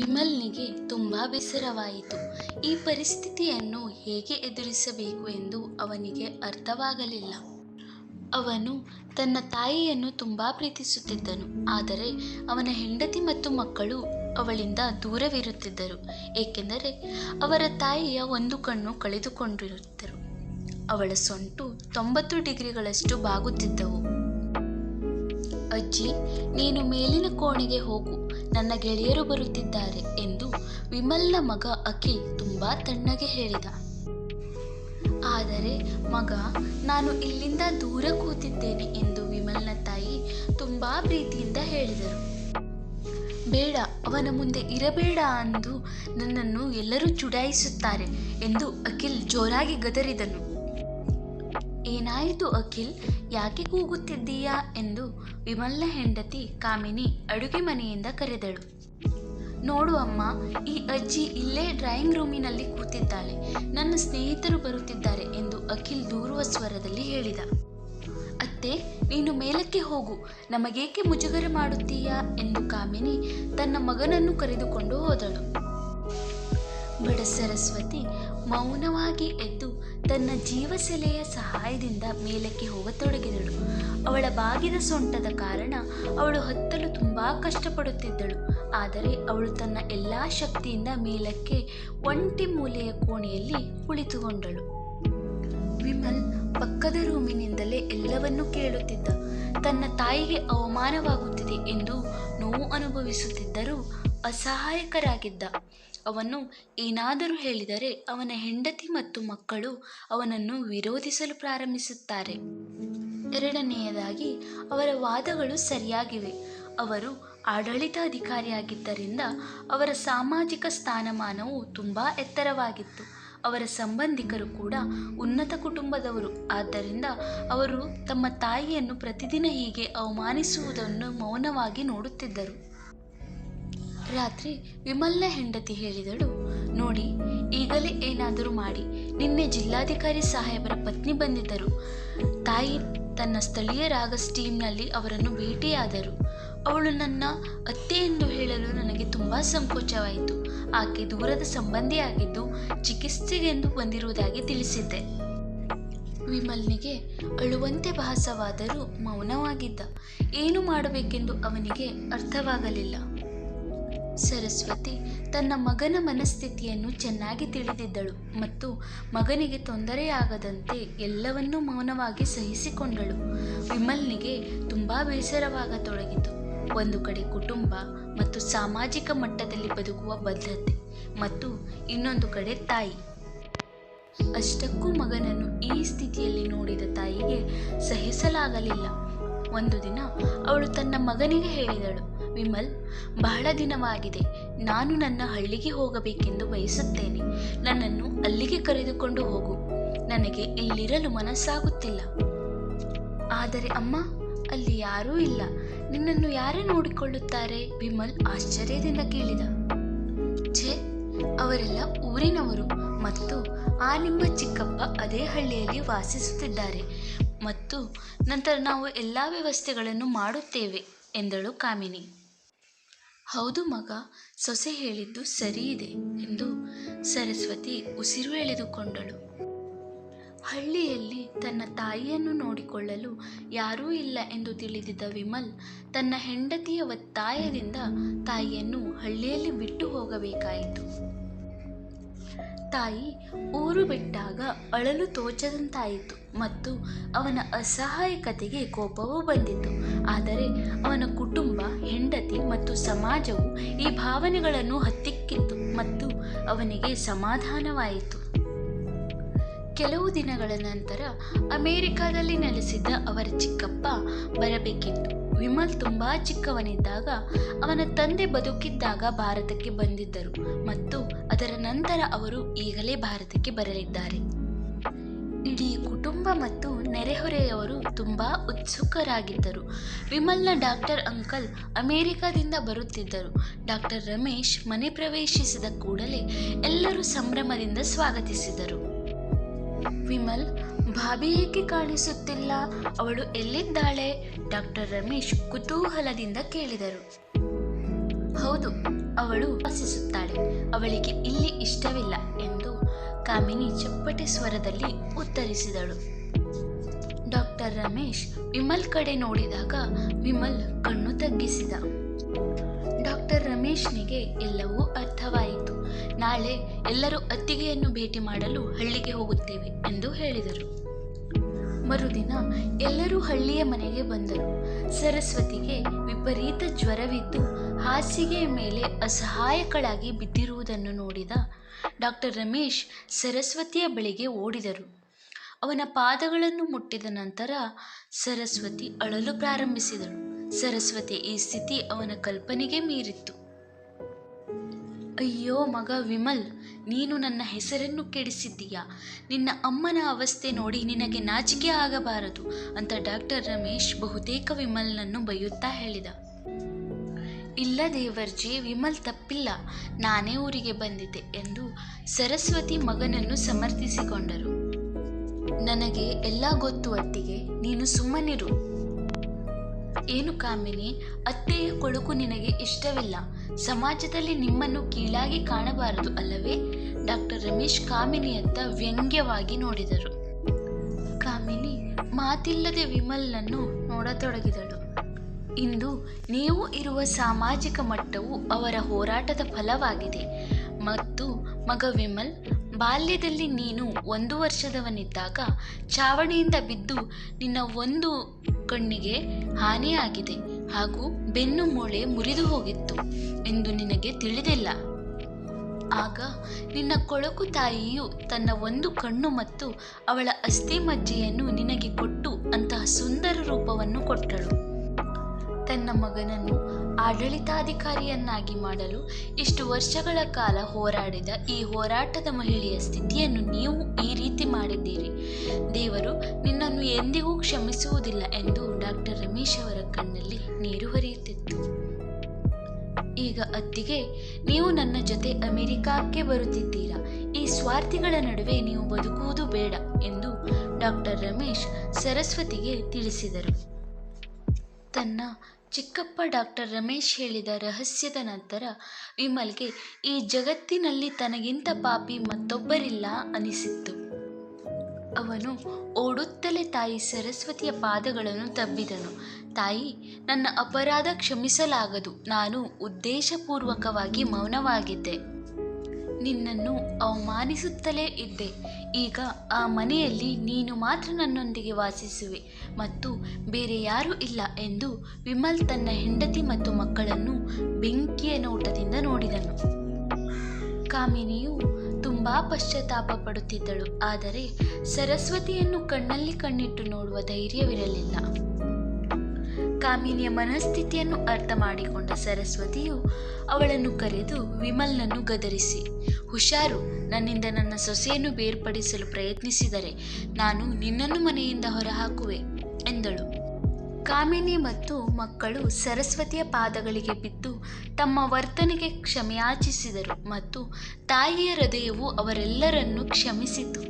ವಿಮಲ್ನಿಗೆ ತುಂಬ ಬೇಸರವಾಯಿತು. ಈ ಪರಿಸ್ಥಿತಿಯನ್ನು ಹೇಗೆ ಎದುರಿಸಬೇಕು ಎಂದು ಅವನಿಗೆ ಅರ್ಥವಾಗಲಿಲ್ಲ. ಅವನು ತನ್ನ ತಾಯಿಯನ್ನು ತುಂಬ ಪ್ರೀತಿಸುತ್ತಿದ್ದನು. ಆದರೆ ಅವನ ಹೆಂಡತಿ ಮತ್ತು ಮಕ್ಕಳು ಅವಳಿಂದ ದೂರವಿರುತ್ತಿದ್ದರು. ಏಕೆಂದರೆ ಅವರ ತಾಯಿಯ ಒಂದು ಕಣ್ಣು ಕಳೆದುಕೊಂಡಿರುತ್ತರು ಅವಳ ಸೊಂಟು ತೊಂಬತ್ತು ಡಿಗ್ರಿಗಳಷ್ಟು ಬಾಗುತ್ತಿದ್ದವು. ಅಜ್ಜಿ, ನೀನು ಮೇಲಿನ ಕೋಣೆಗೆ ಹೋಗು. ನನ್ನ ಗೆಳೆಯರು ಬರುತ್ತಿದ್ದಾರೆ ಎಂದು ವಿಮಲ್ನ ಮಗ ಅಖಿಲ್ ತುಂಬಾ ತಣ್ಣಗೆ ಹೇಳಿದ. ಆದರೆ ಮಗ, ನಾನು ಇಲ್ಲಿಂದ ದೂರ ಕೂತಿದ್ದೇನೆ ಎಂದು ವಿಮಲ್ನ ತಾಯಿ ತುಂಬಾ ಪ್ರೀತಿಯಿಂದ ಹೇಳಿದರು. ಬೇಡ, ಅವನ ಮುಂದೆ ಇರಬೇಡ ಅಂದು ನನ್ನನ್ನು ಎಲ್ಲರೂ ಚುಡಾಯಿಸುತ್ತಾರೆ ಎಂದು ಅಖಿಲ್ ಜೋರಾಗಿ ಗದರಿದನು. ಏನಾಯಿತು ಅಖಿಲ್, ಯಾಕೆ ಕೂಗುತ್ತಿದ್ದೀಯಾ ಎಂದು ವಿಮಲ್ನ ಹೆಂಡತಿ ಕಾಮಿನಿ ಅಡುಗೆ ಮನೆಯಿಂದ ಕರೆದಳು. ನೋಡು ಅಮ್ಮ, ಈ ಅಜ್ಜಿ ಇಲ್ಲೇ ಡ್ರಾಯಿಂಗ್ ರೂಮಿನಲ್ಲಿ ಕೂತಿದ್ದಾಳೆ. ನನ್ನ ಸ್ನೇಹಿತರು ಬರುತ್ತಿದ್ದಾರೆ ಎಂದು ಅಖಿಲ್ ದೂರುವ ಸ್ವರದಲ್ಲಿ ಹೇಳಿದ. ಅತ್ತೆ, ನೀನು ಮೇಲಕ್ಕೆ ಹೋಗು. ನಮಗೇಕೆ ಮುಜುಗರ ಮಾಡುತ್ತೀಯಾ ಎಂದು ಕಾಮಿನಿ ತನ್ನ ಮಗನನ್ನು ಕರೆದುಕೊಂಡು ಹೋದಳು. ಬಡ ಸರಸ್ವತಿ, ಮೌನವಾಗಿ ಎದ್ದು ತನ್ನ ಜೀವಸೆಲೆಯ ಸಹಾಯದಿಂದ ಮೇಲಕ್ಕೆ ಹೋಗತೊಡಗಿದಳು. ಅವಳ ಬಾಗಿದ ಸೊಂಟದ ಕಾರಣ ಅವಳು ಹತ್ತಲು ತುಂಬಾ ಕಷ್ಟಪಡುತ್ತಿದ್ದಳು. ಆದರೆ ಅವಳು ತನ್ನ ಎಲ್ಲ ಶಕ್ತಿಯಿಂದ ಮೇಲಕ್ಕೆ ಒಂಟಿ ಮೂಲೆಯ ಕೋಣೆಯಲ್ಲಿ ಕುಳಿತುಕೊಂಡಳು. ವಿಮಲ್ ಪಕ್ಕದ ರೂಮಿನಿಂದಲೇ ಎಲ್ಲವನ್ನೂ ಕೇಳುತ್ತಿದ್ದ. ತನ್ನ ತಾಯಿಗೆ ಅವಮಾನವಾಗುತ್ತಿದೆ ಎಂದು ನೋವು ಅನುಭವಿಸುತ್ತಿದ್ದರೂ ಅಸಹಾಯಕರಾಗಿದ್ದ. ಅವನು ಏನಾದರೂ ಹೇಳಿದರೆ ಅವನ ಹೆಂಡತಿ ಮತ್ತು ಮಕ್ಕಳು ಅವನನ್ನು ವಿರೋಧಿಸಲು ಪ್ರಾರಂಭಿಸುತ್ತಾರೆ. ಎರಡನೆಯದಾಗಿ, ಅವರ ವಾದಗಳು ಸರಿಯಾಗಿವೆ. ಅವರು ಆಡಳಿತಾಧಿಕಾರಿಯಾಗಿದ್ದರಿಂದ ಅವರ ಸಾಮಾಜಿಕ ಸ್ಥಾನಮಾನವು ತುಂಬ ಎತ್ತರವಾಗಿತ್ತು. ಅವರ ಸಂಬಂಧಿಕರು ಕೂಡ ಉನ್ನತ ಕುಟುಂಬದವರು. ಆದ್ದರಿಂದ ಅವರು ತಮ್ಮ ತಾಯಿಯನ್ನು ಪ್ರತಿದಿನ ಹೀಗೆ ಅವಮಾನಿಸುವುದನ್ನು ಮೌನವಾಗಿ ನೋಡುತ್ತಿದ್ದರು. ರಾತ್ರಿ ವಿಮಲ್ನ ಹೆಂಡತಿ ಹೇಳಿದಳು, ನೋಡಿ, ಈಗಲೇ ಏನಾದರೂ ಮಾಡಿ. ನಿನ್ನೆ ಜಿಲ್ಲಾಧಿಕಾರಿ ಸಾಹೇಬರ ಪತ್ನಿ ಬಂದಿದ್ದರು. ತಾಯಿ ತನ್ನ ಸ್ಥಳೀಯ ರಾಗಸ್ ಟೀಮ್ನಲ್ಲಿ ಅವರನ್ನು ಭೇಟಿಯಾದರು. ಅವಳು ನನ್ನ ಅತ್ತೆ ಎಂದು ಹೇಳಲು ನನಗೆ ತುಂಬ ಸಂಕೋಚವಾಯಿತು. ಆಕೆ ದೂರದ ಸಂಬಂಧಿಯಾಗಿದ್ದು ಚಿಕಿತ್ಸೆಗೆಂದು ಬಂದಿರುವುದಾಗಿ ತಿಳಿಸಿದ್ದೆ. ವಿಮಲ್ನಿಗೆ ಅಳುವಂತೆ ಭಾಸವಾದರೂ ಮೌನವಾಗಿದ್ದ. ಏನು ಮಾಡಬೇಕೆಂದು ಅವನಿಗೆ ಅರ್ಥವಾಗಲಿಲ್ಲ. ಸರಸ್ವತಿ ತನ್ನ ಮಗನ ಮನಸ್ಥಿತಿಯನ್ನು ಚೆನ್ನಾಗಿ ತಿಳಿದಿದ್ದಳು ಮತ್ತು ಮಗನಿಗೆ ತೊಂದರೆಯಾಗದಂತೆ ಎಲ್ಲವನ್ನೂ ಮೌನವಾಗಿ ಸಹಿಸಿಕೊಂಡಳು. ವಿಮಲ್ನಿಗೆ ತುಂಬ ಬೇಸರವಾಗತೊಡಗಿತು. ಒಂದು ಕಡೆ ಕುಟುಂಬ ಮತ್ತು ಸಾಮಾಜಿಕ ಮಟ್ಟದಲ್ಲಿ ಬದುಕುವ ಬದ್ಧತೆ ಮತ್ತು ಇನ್ನೊಂದು ಕಡೆ ತಾಯಿ. ಅಷ್ಟಕ್ಕೂ ಮಗನನ್ನು ಈ ಸ್ಥಿತಿಯಲ್ಲಿ ನೋಡಿದ ತಾಯಿಗೆ ಸಹಿಸಲಾಗಲಿಲ್ಲ. ಒಂದು ದಿನ ಅವಳು ತನ್ನ ಮಗನಿಗೆ ಹೇಳಿದಳು ವಿಮಲ್, ಬಹಳ ದಿನವಾಗಿದೆ. ನಾನು ನನ್ನ ಹಳ್ಳಿಗೆ ಹೋಗಬೇಕೆಂದು ಬಯಸುತ್ತೇನೆ. ನನ್ನನ್ನು ಅಲ್ಲಿಗೆ ಕರೆದುಕೊಂಡು ಹೋಗು. ನನಗೆ ಇಲ್ಲಿರಲು ಮನಸ್ಸಾಗುತ್ತಿಲ್ಲ. ಆದರೆ ಅಮ್ಮ, ಅಲ್ಲಿ ಯಾರೂ ಇಲ್ಲ. ನಿನ್ನನ್ನು ಯಾರೇ ನೋಡಿಕೊಳ್ಳುತ್ತಾರೆ? ವಿಮಲ್ ಆಶ್ಚರ್ಯದಿಂದ ಕೇಳಿದ. ಛೇ, ಅವರೆಲ್ಲ ಊರಿನವರು ಮತ್ತು ಆ ನಿಮ್ಮ ಚಿಕ್ಕಪ್ಪ ಅದೇ ಹಳ್ಳಿಯಲ್ಲಿ ವಾಸಿಸುತ್ತಿದ್ದಾರೆ. ಮತ್ತು ನಂತರ ನಾವು ಎಲ್ಲ ವ್ಯವಸ್ಥೆಗಳನ್ನು ಮಾಡುತ್ತೇವೆ, ಎಂದಳು ಕಾಮಿನಿ. ಹೌದು ಮಗ, ಸೊಸೆ ಹೇಳಿದ್ದು ಸರಿ ಇದೆ ಎಂದು ಸರಸ್ವತಿ ಉಸಿರು ಎಳೆದುಕೊಂಡಳು. ಹಳ್ಳಿಯಲ್ಲಿ ತನ್ನ ತಾಯಿಯನ್ನು ನೋಡಿಕೊಳ್ಳಲು ಯಾರೂ ಇಲ್ಲ ಎಂದು ತಿಳಿದಿದ್ದ ವಿಮಲ್ ತನ್ನ ಹೆಂಡತಿಯ ಒತ್ತಾಯದಿಂದ ತಾಯಿಯನ್ನು ಹಳ್ಳಿಯಲ್ಲಿ ಬಿಟ್ಟು ಹೋಗಬೇಕಾಯಿತು. ತಾಯಿ ಊರು ಬಿಟ್ಟಾಗ ಅಳಲು ತೋಚದಂತಾಯಿತು. ಮತ್ತು ಅವನ ಅಸಹಾಯಕತೆಗೆ ಕೋಪವೂ ಬಂದಿತು. ಆದರೆ ಅವನ ಕುಟುಂಬ, ಹೆಂಡತಿ ಮತ್ತು ಸಮಾಜವು ಈ ಭಾವನೆಗಳನ್ನು ಹತ್ತಿಕ್ಕಿತ್ತು ಮತ್ತು ಅವನಿಗೆ ಸಮಾಧಾನವಾಯಿತು. ಕೆಲವು ದಿನಗಳ ನಂತರ ಅಮೆರಿಕಾದಲ್ಲಿ ನೆಲೆಸಿದ್ದ ಅವರ ಚಿಕ್ಕಪ್ಪ ಬರಬೇಕಿತ್ತು. ವಿಮಲ್ ತುಂಬಾ ಚಿಕ್ಕವನಿದ್ದಾಗ ಅವನ ತಂದೆ ಬದುಕಿದ್ದಾಗ ಭಾರತಕ್ಕೆ ಬಂದಿದ್ದರು ಮತ್ತು ಅದರ ನಂತರ ಅವರು ಈಗಲೇ ಭಾರತಕ್ಕೆ ಬರಲಿದ್ದಾರೆ. ಇಡೀ ಕುಟುಂಬ ಮತ್ತು ನೆರೆಹೊರೆಯವರು ತುಂಬಾ ಉತ್ಸುಕರಾಗಿದ್ದರು. ವಿಮಲ್ನ ಡಾಕ್ಟರ್ ಅಂಕಲ್ ಅಮೆರಿಕದಿಂದ ಬರುತ್ತಿದ್ದರು. ಡಾಕ್ಟರ್ ರಮೇಶ್ ಮನೆ ಪ್ರವೇಶಿಸಿದ ಕೂಡಲೇ ಎಲ್ಲರೂ ಸಂಭ್ರಮದಿಂದ ಸ್ವಾಗತಿಸಿದರು. ವಿಮಲ್, ಭಾಬಿ ಏಕೆ ಕಾಣಿಸುತ್ತಿಲ್ಲ? ಅವಳು ಎಲ್ಲಿದ್ದಾಳೆ? ಡಾಕ್ಟರ್ ರಮೇಶ್ ಕುತೂಹಲದಿಂದ ಕೇಳಿದರು. ಹೌದು, ಅವಳು ವಾಸಿಸುತ್ತಾಳೆ. ಅವಳಿಗೆ ಇಲ್ಲಿ ಇಷ್ಟವಿಲ್ಲ ಕಾಮಿನಿ ಚಪ್ಪಟೆ ಸ್ವರದಲ್ಲಿ ಉತ್ತರಿಸಿದಳು. ಡಾಕ್ಟರ್ ರಮೇಶ್ ವಿಮಲ್ ಕಡೆ ನೋಡಿದಾಗ ವಿಮಲ್ ಕಣ್ಣು ತಗ್ಗಿಸಿದ. ಡಾಕ್ಟರ್ ರಮೇಶ್ನಿಗೆ ಎಲ್ಲವೂ ಅರ್ಥವಾಯಿತು. ನಾಳೆ ಎಲ್ಲರೂ ಅತ್ತಿಗೆಯನ್ನು ಭೇಟಿ ಮಾಡಲು ಹಳ್ಳಿಗೆ ಹೋಗುತ್ತೇವೆ ಎಂದು ಹೇಳಿದರು. ಮರುದಿನ ಎಲ್ಲರೂ ಹಳ್ಳಿಯ ಮನೆಗೆ ಬಂದರು. ಸರಸ್ವತಿಗೆ ವಿಪರೀತ ಜ್ವರವಿದ್ದು ಹಾಸಿಗೆಯ ಮೇಲೆ ಅಸಹಾಯಕಳಾಗಿ ಬಿದ್ದಿರುವುದನ್ನು ನೋಡಿದ ಡಾಕ್ಟರ್ ರಮೇಶ್ ಸರಸ್ವತಿಯ ಬಳಿಗೆ ಓಡಿದರು. ಅವನ ಪಾದಗಳನ್ನು ಮುಟ್ಟಿದ ನಂತರ ಸರಸ್ವತಿ ಅಳಲು ಪ್ರಾರಂಭಿಸಿದಳು. ಸರಸ್ವತಿ ಈ ಸ್ಥಿತಿ ಅವನ ಕಲ್ಪನೆಗೆ ಮೀರಿತ್ತು. ಅಯ್ಯೋ ಮಗ ವಿಮಲ್, ನೀನು ನನ್ನ ಹೆಸರನ್ನು ಕೆಡಿಸಿದ್ದೀಯಾ? ನಿನ್ನ ಅಮ್ಮನ ಅವಸ್ಥೆ ನೋಡಿ ನಿನಗೆ ನಾಚಿಕೆ ಆಗಬಾರದು ಅಂತ ಡಾಕ್ಟರ್ ರಮೇಶ್ ಬಹುತೇಕ ವಿಮಲ್ನನ್ನು ಬೈಯುತ್ತಾ ಹೇಳಿದ. ಇಲ್ಲ ದೇವರ್ಜಿ ವಿಮಲ್ ತಪ್ಪಿಲ್ಲ, ನಾನೇ ಊರಿಗೆ ಬಂದಿದ್ದೆ ಎಂದು ಸರಸ್ವತಿ ಮಗನನ್ನು ಸಮರ್ಥಿಸಿಕೊಂಡರು. ನನಗೆ ಎಲ್ಲ ಗೊತ್ತು ಅತ್ತಿಗೆ, ನೀನು ಸುಮ್ಮನಿರು. ಏನು ಕಾಮಿನಿ, ಅತ್ತೆಯ ಕೊಳುಕು ನಿನಗೆ ಇಷ್ಟವಿಲ್ಲ. ಸಮಾಜದಲ್ಲಿ ನಿಮ್ಮನ್ನು ಕೀಳಾಗಿ ಕಾಣಬಾರದು ಅಲ್ಲವೇ? ಡಾಕ್ಟರ್ ರಮೇಶ್ ಕಾಮಿನಿಯತ್ತ ವ್ಯಂಗ್ಯವಾಗಿ ನೋಡಿದರು. ಕಾಮಿನಿ, ಮಾತಿಲ್ಲದೆ ವಿಮಲ್ನನ್ನು ನೋಡತೊಡಗಿದಳು. ಇಂದು ನೀವು ಇರುವ ಸಾಮಾಜಿಕ ಮಟ್ಟವು ಅವರ ಹೋರಾಟದ ಫಲವಾಗಿದೆ. ಮತ್ತು ಮಗ ವಿಮಲ್, ಬಾಲ್ಯದಲ್ಲಿ ನೀನು ಒಂದು ವರ್ಷದವನಿದ್ದಾಗ ಚಾವಣಿಯಿಂದ ಬಿದ್ದು ನಿನ್ನ ಒಂದು ಕಣ್ಣಿಗೆ ಹಾನಿಯಾಗಿದೆ ಹಾಗೂ ಬೆನ್ನು ಮೂಳೆ ಮುರಿದು ಹೋಗಿತ್ತು ಎಂದು ನಿನಗೆ ತಿಳಿದಿಲ್ಲ. ಆಗ ನಿನ್ನ ಕೊಳಕು ತಾಯಿಯು ತನ್ನ ಒಂದು ಕಣ್ಣು ಮತ್ತು ಅವಳ ಅಸ್ಥಿ ಮಜ್ಜೆಯನ್ನು ನಿನಗೆ ಕೊಟ್ಟು ಅಂತಹ ಸುಂದರ ರೂಪವನ್ನು ಕೊಟ್ಟಳು. ತನ್ನ ಮಗನನ್ನು ಆಡಳಿತಾಧಿಕಾರಿಯನ್ನಾಗಿ ಮಾಡಲು ಇಷ್ಟು ವರ್ಷಗಳ ಕಾಲ ಹೋರಾಡಿದ ಈ ಹೋರಾಟದ ಮಹಿಳೆಯ ಸ್ಥಿತಿಯನ್ನು ನೀವು ಈ ರೀತಿ ಮಾಡಿದ್ದೀರಿ. ದೇವರು ನಿನ್ನನ್ನು ಎಂದಿಗೂ ಕ್ಷಮಿಸುವುದಿಲ್ಲ ಎಂದು ಡಾಕ್ಟರ್ ರಮೇಶ್ ಅವರ ಕಣ್ಣಲ್ಲಿ ನೀರು ಹರಿಯುತ್ತಿತ್ತು. ಈಗ ಅತ್ತಿಗೆ ನೀವು ನನ್ನ ಜೊತೆ ಅಮೆರಿಕಕ್ಕೆ ಬರುತ್ತಿದ್ದೀರಾ? ಈ ಸ್ವಾರ್ಥಿಗಳ ನಡುವೆ ನೀವು ಬದುಕುವುದು ಬೇಡ ಎಂದು ಡಾಕ್ಟರ್ ರಮೇಶ್ ಸರಸ್ವತಿಗೆ ತಿಳಿಸಿದರು. ತನ್ನ ಚಿಕ್ಕಪ್ಪ ಡಾಕ್ಟರ್ ರಮೇಶ್ ಹೇಳಿದ ರಹಸ್ಯದ ನಂತರ ವಿಮಲ್ಗೆ, ಈ ಜಗತ್ತಿನಲ್ಲಿ ತನಗಿಂತ ಪಾಪಿ ಮತ್ತೊಬ್ಬರಿಲ್ಲ ಅನಿಸಿತ್ತು. ಅವನು ಓಡುತ್ತಲೇ ತಾಯಿ ಸರಸ್ವತಿಯ ಪಾದಗಳನ್ನು ತಬ್ಬಿದನು. ತಾಯಿ, ನನ್ನ ಅಪರಾಧ ಕ್ಷಮಿಸಲಾಗದು. ನಾನು ಉದ್ದೇಶಪೂರ್ವಕವಾಗಿ ಮೌನವಾಗಿದ್ದೆ. ನಿನ್ನನ್ನು ಅವಮಾನಿಸುತ್ತಲೇ ಇದ್ದೆ. ಈಗ ಆ ಮನೆಯಲ್ಲಿ ನೀನು ಮಾತ್ರ ನನ್ನೊಂದಿಗೆ ವಾಸಿಸುವೆ ಮತ್ತು ಬೇರೆ ಯಾರೂ ಇಲ್ಲ ಎಂದು ವಿಮಲ್ ತನ್ನ ಹೆಂಡತಿ ಮತ್ತು ಮಕ್ಕಳನ್ನು ಬೆಂಕಿಯ ನೋಟದಿಂದ ನೋಡಿದನು. ಕಾಮಿನಿಯು ತುಂಬಾ ಪಶ್ಚಾತ್ತಾಪ ಪಡುತ್ತಿದ್ದಳು, ಆದರೆ ಸರಸ್ವತಿಯನ್ನು ಕಣ್ಣಲ್ಲಿ ಕಣ್ಣಿಟ್ಟು ನೋಡುವ ಧೈರ್ಯವಿರಲಿಲ್ಲ. ಕಾಮಿನಿಯ ಮನಸ್ಥಿತಿಯನ್ನು ಅರ್ಥ ಮಾಡಿಕೊಂಡ ಸರಸ್ವತಿಯು ಅವಳನ್ನು ಕರೆದು, ವಿಮಲ್ನನ್ನು ಗದರಿಸಿ, ಹುಷಾರು, ನನ್ನಿಂದ ನನ್ನ ಸೊಸೆಯನ್ನು ಬೇರ್ಪಡಿಸಲು ಪ್ರಯತ್ನಿಸಿದರೆ ನಾನು ನಿನ್ನನ್ನು ಮನೆಯಿಂದ ಹೊರಹಾಕುವೆ, ಎಂದಳು. ಕಾಮಿನಿ ಮತ್ತು ಮಕ್ಕಳು ಸರಸ್ವತಿಯ ಪಾದಗಳಿಗೆ ಬಿದ್ದು ತಮ್ಮ ವರ್ತನೆಗೆ ಕ್ಷಮೆಯಾಚಿಸಿದರು ಮತ್ತು ತಾಯಿಯ ಹೃದಯವು ಅವರೆಲ್ಲರನ್ನು ಕ್ಷಮಿಸಿತು.